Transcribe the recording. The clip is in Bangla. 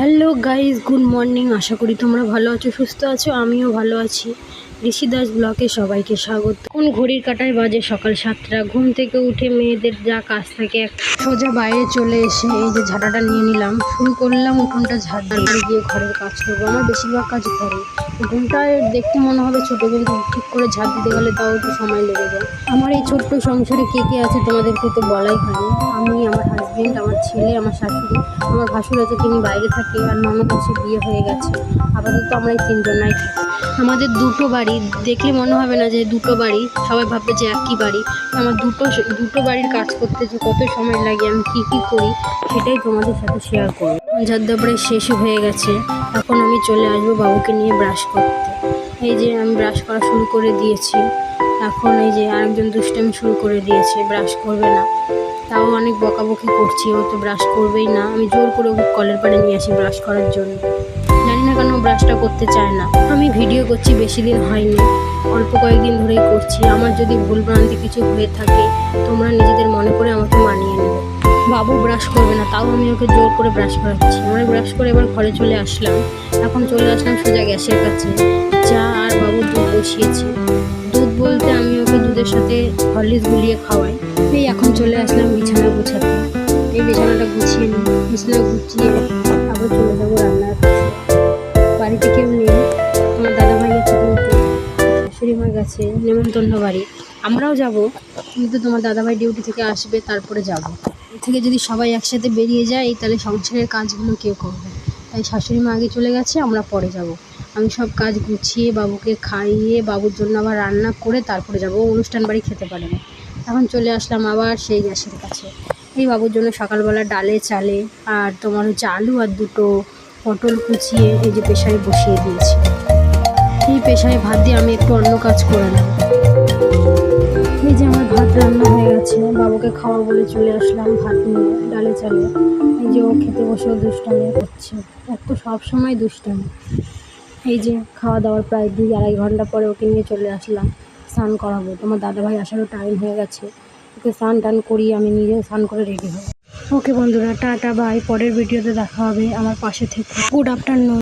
Hello guys good morning. আশা করি তোমরা ভালো আছো সুস্থ আছো আমিও ভালো আছি। ঋষি দাস ব্লকে সবাইকে স্বাগত। কোন ঘড়ির কাটায় বাজে সকাল সাতটা। ঘুম থেকে উঠে মেয়েদের যা কাজ থাকে সোজা বাইরে চলে এসে এই যে ঝাঁটাটা নিয়ে নিলাম। শুরু করলাম, উঠোনটা ঝাঁট গিয়ে ঘরের কাজ করব। আমার বেশিরভাগ কাজ ঘরে। উঠোনটা দেখতে মনে হবে ছোটো কিন্তু ঠিক করে ঝাঁট দিতে গেলে তাও একটু সময় লেগে যায়। আমার এই ছোট্ট সংসারে কে কে আছে তোমাদেরকে তো বলাই হয়নি। আমি, আমার হাজবেন্ড আমার ছেলে, আমার শাশুড়ি, আমার ভাসুর আছে, তিনি বাইরে থাকে, আর ননদ হচ্ছে বিয়ে হয়ে গেছে। আপাতত আমরা এই তিনজনাই থাকি আমাদের দুটো বাড়ি, দেখলে মনে হবে না যে দুটো বাড়ি, সবাই ভাববে যে একই বাড়ি। আমার দুটো দুটো বাড়ির কাজ করতে যে কত সময় লাগে, আমি কী কী করি, সেটাই তোমাদের সাথে শেয়ার করব। যাদের প্রায় শেষ হয়ে গেছে, এখন আমি চলে আসব বাবুকে নিয়ে ব্রাশ করতে। এই যে আমি ব্রাশ করা শুরু করে দিয়েছি, এখন এই যে আরেকজন দুষ্টামি শুরু করে দিয়েছে ব্রাশ করবে না। তাও অনেক বকাবকি করছি, ও তো ব্রাশ করবেই না। আমি জোর করে ওকে কলের পাড়ে নিয়ে আসি ব্রাশ করার জন্য। ব্রাশটা করতে চায় না। আমি ভিডিও করছি, বেশি দিন হয়নি। অল্প কয়েকদিন ধরেই করছি। আমার যদি ভুল ভ্রান্তি কিছু হয়ে থাকে, তোমরা নিজেদের মনে করে আমাকে মানিয়ে নেবে। বাবু ব্রাশ করবে না, তাও আমি ওকে জোর করে ব্রাশ করাচ্ছি। আমরা ব্রাশ করে এবার ঘরে চলে আসলাম। এখন চলে আসলাম সোজা গ্যাসের কাছে। চা আর বাবু দুধ বসিয়েছি। দুধ বলতে আমি ওকে দুধের সাথে হরলিক্স গুলিয়ে খাওয়াই। এই এখন চলে আসলাম বিছানা গুছাতে। এই বিছানাটা গুছিয়ে নিই। বিছানা গুছিয়ে আবার চলে যাব রান্নার গেছে, নেমন্তন্ন বাড়ি। আমরাও যাব কিন্তু তোমার দাদাভাই ডিউটি থেকে আসবে, তারপরে যাব। থেকে যদি সবাই একসাথে বেরিয়ে যায়, তাহলে সংসারের কাজগুলো কেউ করবে? তাই শাশুড়ি মা আগে চলে গেছে, আমরা পরে যাব। আমি সব কাজ গুছিয়ে, বাবুকে খাইয়ে, বাবুর জন্য আবার রান্না করে তারপরে যাব। অনুষ্ঠান বাড়ি খেতে পারে না। এখন চলে আসলাম আবার সেই গ্যাসের কাছে। এই বাবুর জন্য সকালবেলা ডালে, চালে আর তোমার হচ্ছে আলু আর দুটো পটল কুচিয়ে এই যে প্রেশারে বসিয়ে দিয়েছি। এই পেশায় ভাত দিয়ে আমি একটু অন্য কাজ করে নেব। এই যে আমার ভাত রান্না হয়ে গেছে বাবুকে খাওয়া বলে চলে আসলাম ভাত নিয়ে ডালে চালে। এই যে ও খেতে বসেও দুষ্টামি করছে। এক তো সবসময় দুষ্টামি। এই যে খাওয়া দাওয়ার প্রায় দুই আড়াই ঘণ্টা পরে ওকে নিয়ে চলে আসলাম স্নান করাবো। তোমার দাদাভাই আসারও টাইম হয়ে গেছে। ওকে স্নান টান করিয়ে আমি নিজে স্নান করে রেডি হব। ওকে বন্ধুরা টাটা বাই পরের ভিডিওতে দেখা হবে আমার পাশে থেকে। Good afternoon